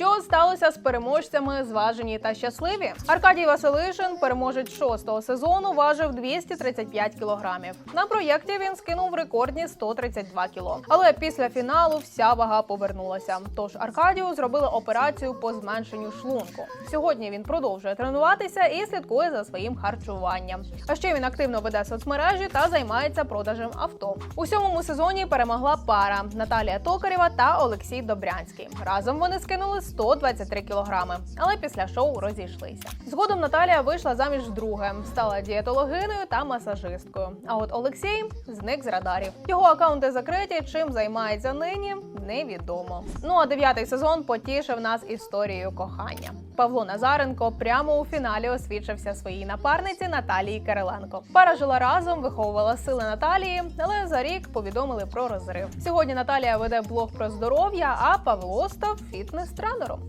Що сталося з переможцями зважені та щасливі? Аркадій Василишин, переможець шостого сезону, важив 235 кілограмів. На проєкті він скинув рекордні 132 кіло. Але після фіналу вся вага повернулася. Тож Аркадію зробили операцію по зменшенню шлунку. Сьогодні він продовжує тренуватися і слідкує за своїм харчуванням. А ще він активно веде соцмережі та займається продажем авто. У сьомому сезоні перемогла пара Наталія Токарєва та Олексій Добрянський. Разом вони скинули 123 кілограми, але після шоу розійшлися. Згодом Наталія вийшла заміж вдруге, стала дієтологиною та масажисткою. А от Олексій зник з радарів. Його акаунти закриті. Чим займається нині, невідомо. Ну а дев'ятий сезон потішив нас історією кохання. Павло Назаренко прямо у фіналі освічився своїй напарниці Наталії Кириленко. Пара жила разом, виховувала сили Наталії, але за рік повідомили про розрив. Сьогодні Наталія веде блог про здоров'я, а Павло став фітнес-тренером.